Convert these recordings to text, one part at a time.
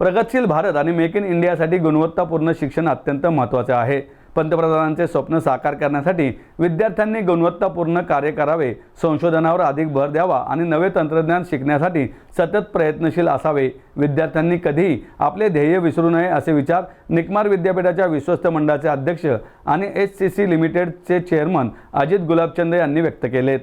प्रगतशील भारत आणि make in इंडियासाठी गुणवत्तापूर्ण शिक्षण अत्यंत महत्त्वाचे आहे. पंतप्रधानांचे स्वप्न साकार करण्यासाठी विद्यार्थ्यांनी गुणवत्तापूर्ण कार्य करावे संशोधनावर अधिक भर द्यावा आणि नवे तंत्रज्ञान शिकण्यासाठी सतत प्रयत्नशील असावे. विद्यार्थ्यांनी कधीही आपले ध्येय विसरू नये असे विचार निकमार विद्यापीठाच्या विश्वस्त मंडळाचे अध्यक्ष आणि एच सी सी लिमिटेडचे चेअरमन अजित गुलाबचंद यांनी व्यक्त केलेत.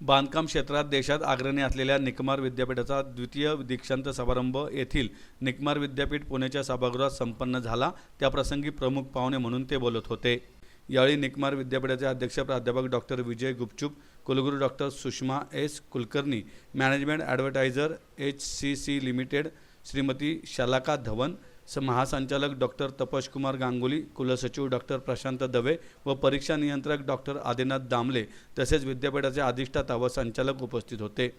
बांधकाम क्षेत्रात देशात अग्रणी असलेल्या निकमार विद्यापीठाचा द्वितीय दीक्षांत समारंभ येथील निकमार विद्यापीठ पुण्याच्या सभागृहात संपन्न झाला. त्याप्रसंगी प्रमुख पाहुणे म्हणून ते बोलत होते. यावेळी निकमार विद्यापीठाचे अध्यक्ष प्राध्यापक डॉक्टर विजय गुपचूप कुलगुरू doctor Sushma S. Kulkarni management advertiser H. C. C. Limited Shrimati Shalaka Dhawan महासंचालक डॉक्टर तपशकुमार गांगुली कुलसचिव डॉक्टर प्रशांत दवे व परीक्षा नियंत्रक डॉक्टर आदिनाथ दामले तसेच विद्यापीठाचे अधिष्ठाता व संचालक उपस्थित होते.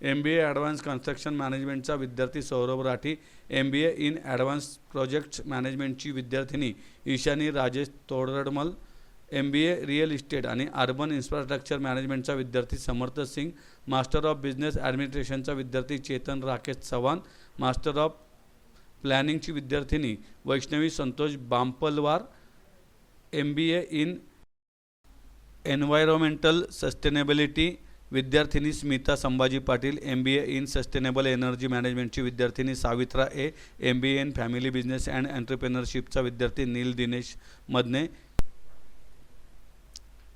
M B A advance construction मॅनेजमेंटचा विद्यार्थी Saurabh Rathi M B A in advance projects मॅनेजमेंटची विद्यार्थिनी Ishani Rajesh Todardamal M B A real estate आणि अर्बन इन्फ्रास्ट्रक्चर मॅनेजमेंटचा विद्यार्थी Samarth Singh master of business ॲडमिनिस्ट्रेशनचा विद्यार्थी चेतन राकेश चव्हाण मास्टर ऑफ प्लॅनिंगची विद्यार्थिनी Vaishnavi Santosh Bampalwar M B A in environmental sustainability विद्यार्थिनी Smita Sambhaji Patil M B A in sustainable energy मॅनेजमेंटची विद्यार्थिनी Savitra A M B A in family business and एंटरप्रेनरशिपचा विद्यार्थी Neel Dinesh Madne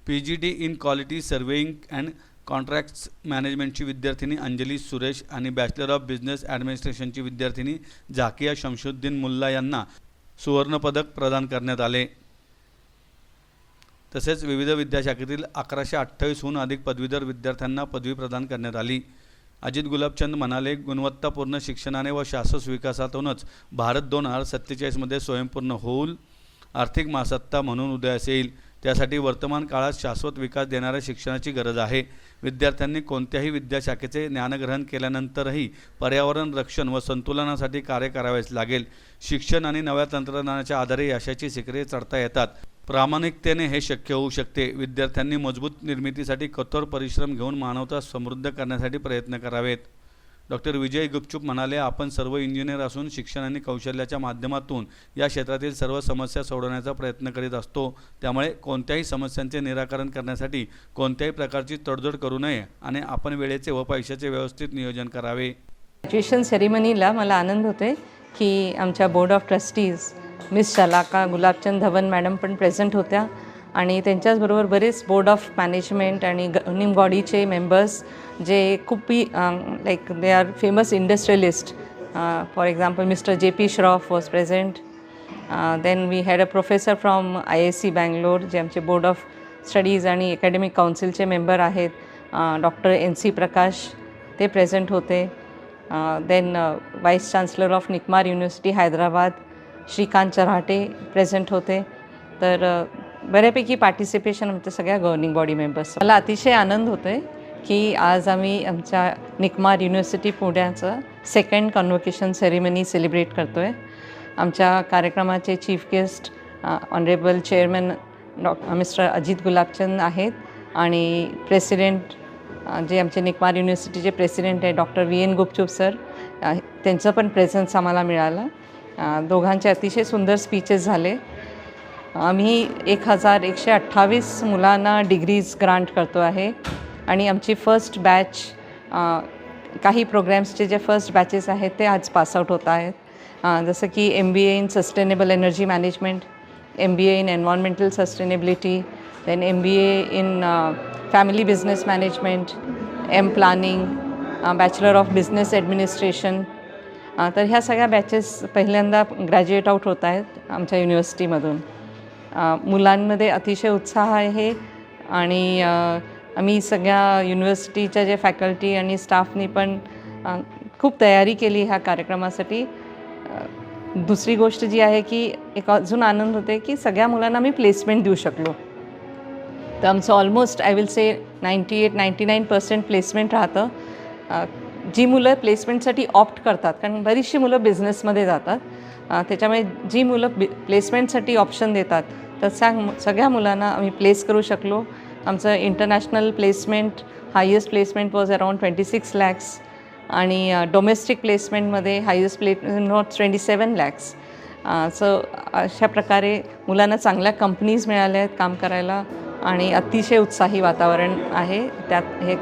P G D in quality surveying and contracts मॅनेजमेंटची विद्यार्थिनी अंजली सुरेश आणि bachelor of business ॲडमिनिस्ट्रेशनची विद्यार्थिनी झाकिया शमशुद्दीन मुल्ला यांना सुवर्णपदक प्रदान करण्यात आले. तसेच विविध विद्याशाखेतील अकराशे अठ्ठावीसहून अधिक पदवीधर विद्यार्थ्यांना पदवी प्रदान करण्यात आली. अजित गुलाबचंद म्हणाले गुणवत्तापूर्ण शिक्षणाने व शासस विकासातूनच भारत दोन हजार सत्तेचाळीसमध्ये स्वयंपूर्ण होईल आर्थिक महासत्ता म्हणून उदयास येईल. त्यासाठी वर्तमान काळात शाश्वत विकास देणाऱ्या शिक्षणाची गरज आहे. विद्यार्थ्यांनी कोणत्याही विद्याशाखेचे ज्ञानग्रहण केल्यानंतरही पर्यावरण रक्षण व संतुलनासाठी कार्य करावेच लागेल. शिक्षण आणि नव्या तंत्रज्ञानाच्या आधारे यशाची शिखरे चढता येतात. प्रामाणिकतेने हे शक्य होऊ शकते. विद्यार्थ्यांनी मजबूत निर्मितीसाठी कठोर परिश्रम घेऊन मानवता समृद्ध करण्यासाठी प्रयत्न करावेत. डॉक्टर विजय गुपचूप म्हणाले आपण सर्व इंजिनियर असून शिक्षण आणि कौशल्याच्या माध्यमातून या क्षेत्रातील सर्व समस्या सोडवण्याचा प्रयत्न करीत असतो. त्यामुळे कोणत्याही समस्यांचे निराकरण करण्यासाठी कोणत्याही प्रकारची तडजोड करू नये आणि आपण वेळेचे व पैशाचे व्यवस्थित नियोजन करावे. ग्रॅज्युएशन सेरेमनीला मला आनंद होते की आमच्या board of trustees miss Shalaka Gulabchand Dhawan madam पण प्रेझेंट होत्या. आणि त्यांच्याचबरोबर बरेच बोर्ड ऑफ मॅनेजमेंट आणि ग बॉडीचे मेंबर्स जे खूप like they are famous industrialist for example mister J P Shroff was present then we had a professor from I S C Bangalore जे आमचे बोर्ड ऑफ स्टडीज आणि अकॅडमिक काउन्सिलचे member आहेत. डॉक्टर एन सी प्रकाश ते present होते. Then vice chancellor of NICMAR university Hyderabad Shrikant Charate present होते. तर बऱ्यापैकी पार्टिसिपेशन आमच्या सगळ्या गव्हर्निंग बॉडी मेंबर्स मला अतिशय आनंद होतो आहे की आज आम्ही आमच्या निकमार युनिव्हर्सिटी पुण्याचं सेकंड कन्वोकेशन सेरेमनी सेलिब्रेट करतो आहे आमच्या कार्यक्रमाचे chief guest honourable chairman Dr mister Ajit Gulabchand आहेत आणि प्रेसिडेंट जे आमचे निकमार युनिव्हर्सिटीचे प्रेसिडेंट आहे doctor V N Gupchup sir त्यांचं पण प्रेझन्स आम्हाला मिळालं. दोघांचे अतिशय सुंदर स्पीचेस झाले. आम्ही एक हजार एकशे अठ्ठावीस मुलांना डिग्रीज ग्रांट करतो आहे. आणि आमची फर्स्ट बॅच काही प्रोग्रॅम्सचे जे फर्स्ट बॅचेस आहेत ते आज पासआउट होत आहेत. जसं की M B A in sustainable energy management M B A in environmental sustainability then M B A in family business management M planning bachelor of business administration तर ह्या सगळ्या बॅचेस पहिल्यांदा ग्रॅज्युएट आऊट होत आहेत आमच्या युनिव्हर्सिटीमधून मुलांमध्ये अतिशय उत्साह आहे आणि आम्ही सगळ्या युनिव्हर्सिटीच्या जे फॅकल्टी आणि स्टाफनी पण खूप तयारी केली ह्या कार्यक्रमासाठी. दुसरी गोष्ट जी आहे की एक अजून आनंद होते की सगळ्या मुलांना मी प्लेसमेंट देऊ शकलो. तर आमचं almost I will say ninety eight ninety nine percent placement राहतं जी मुलं प्लेसमेंटसाठी ऑप्ट करतात कारण बरीचशी मुलं बिझनेसमध्ये जातात त्याच्यामुळे जी मुलं बि प्लेसमेंटसाठी ऑप्शन देतात तर त्या सगळ्या मुलांना आम्ही प्लेस करू शकलो. आमचं international placement highest placement was around twenty six lakhs आणि domestic प्लेसमेंटमध्ये highest plate not twenty seven lakhs so अशा प्रकारे मुलांना चांगल्या कंपनीज मिळाल्या आहेत काम करायला आणि अतिशय उत्साही वातावरण आहे. त्यात हे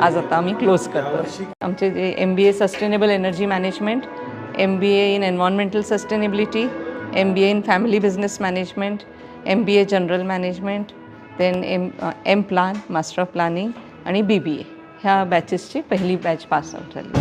आज आता आम्ही क्लोज करतो आमचे जे M B A sustainable energy management M B A in environmental sustainability M B A in family business management M B A general management then M M plan master of planning आणि B बी ए ह्या बॅचेसची पहिली batch pass out झाली.